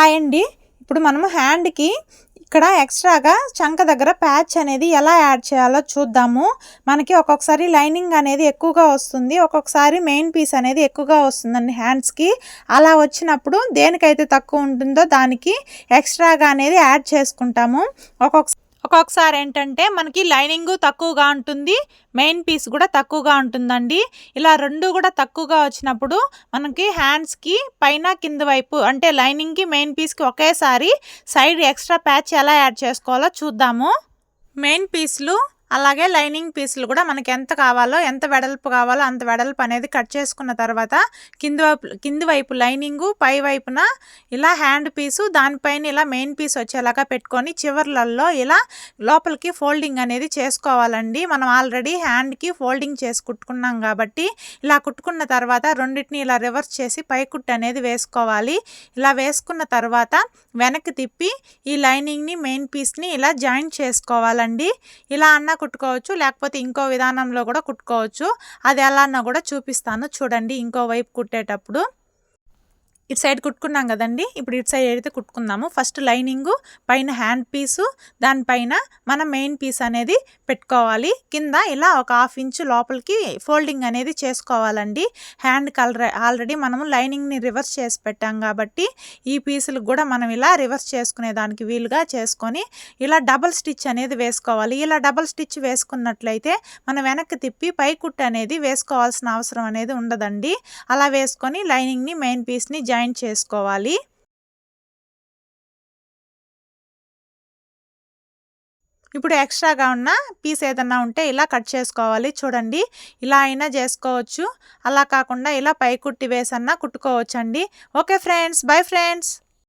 Hi అండి. ఇప్పుడు మనము హ్యాండ్కి ఇక్కడ ఎక్స్ట్రాగా చంక దగ్గర ప్యాచ్ అనేది ఎలా యాడ్ చేయాలో చూద్దాము. మనకి ఒక్కొక్కసారి లైనింగ్ అనేది ఎక్కువగా వస్తుంది. ఒక్కొక్కసారి మెయిన్ పీస్ అనేది ఎక్కువగా వస్తుందండి హ్యాండ్స్కి అలా వచ్చినప్పుడు దేనికైతే తక్కువ ఉంటుందో దానికి ఎక్స్ట్రాగా అనేది యాడ్ చేసుకుంటాము. ఒక్కొక్క ఒక్కొక్కసారి ఏంటంటే మనకి లైనింగ్ తక్కువగా ఉంటుంది మెయిన్ పీస్ కూడా తక్కువగా ఉంటుందండి. ఇలా రెండు కూడా తక్కువగా వచ్చినప్పుడు మనకి హ్యాండ్స్కి పైన కింద వైపు అంటే లైనింగ్కి మెయిన్ పీస్కి ఒకేసారి సైడ్ ఎక్స్ట్రా ప్యాచ్ ఎలా యాడ్ చేసుకోవాలో చూద్దాము. మెయిన్ పీస్లు అలాగే లైనింగ్ పీసులు కూడా మనకి ఎంత కావాలో ఎంత వెడల్పు కావాలో అంత వెడల్పు అనేది కట్ చేసుకున్న తర్వాత కింది వైపు కింది వైపు లైనింగు పై వైపున ఇలా హ్యాండ్ పీసు దానిపైన ఇలా మెయిన్ పీస్ వచ్చేలాగా పెట్టుకొని చివర్లలో ఇలా లోపలికి ఫోల్డింగ్ అనేది చేసుకోవాలండి. మనం ఆల్రెడీ హ్యాండ్కి ఫోల్డింగ్ చేసి కుట్టుకున్నాం కాబట్టి ఇలా కుట్టుకున్న తర్వాత రెండింటిని ఇలా రివర్స్ చేసి పైకుట్టు అనేది వేసుకోవాలి. ఇలా వేసుకున్న తర్వాత వెనక్కి తిప్పి ఈ లైనింగ్ని మెయిన్ పీస్ని ఇలా జాయింట్ చేసుకోవాలండి. ఇలా అన్న కుట్టుకోవచ్చు. లేకపోతే ఇంకో విధానంలో కూడా కుట్టుకోవచ్చు. అది ఎలా అన్నా కూడా చూపిస్తాను. చూడండి ఇంకో వైపు కుట్టేటప్పుడు. ఇటు సైడ్ కుట్టుకున్నాం కదండి. ఇప్పుడు ఇటు సైడ్ అయితే కుట్టుకుందాము ఫస్ట్ లైనింగు పైన హ్యాండ్ పీసు దానిపైన మనం మెయిన్ పీస్ అనేది పెట్టుకోవాలి. కింద ఇలా ఒక హాఫ్ ఇంచ్ లోపలికి ఫోల్డింగ్ అనేది చేసుకోవాలండి. హ్యాండ్ కలర్ ఆల్రెడీ మనము లైనింగ్ని రివర్స్ చేసి పెట్టాం కాబట్టి ఈ పీసులు కూడా మనం ఇలా రివర్స్ చేసుకునే దానికి వీలుగా చేసుకొని ఇలా డబల్ స్టిచ్ అనేది వేసుకోవాలి. ఇలా డబల్ స్టిచ్ వేసుకున్నట్లయితే మనం వెనక్కి తిప్పి పై కుట్టు అనేది వేసుకోవాల్సిన అవసరం అనేది ఉండదండి. అలా వేసుకొని లైనింగ్ని మెయిన్ పీస్ని జాయిన్ జాయిన్ చేసుకోవాలి. ఇప్పుడు ఎక్స్ట్రాగా ఉన్న పీస్ ఏదన్నా ఉంటే ఇలా కట్ చేసుకోవాలి. చూడండి ఇలా అయినా చేసుకోవచ్చు. అలా కాకుండా ఇలా పై కుట్టి వేసన్నా కుట్టుకోవచ్చండి. Okay friends bye friends.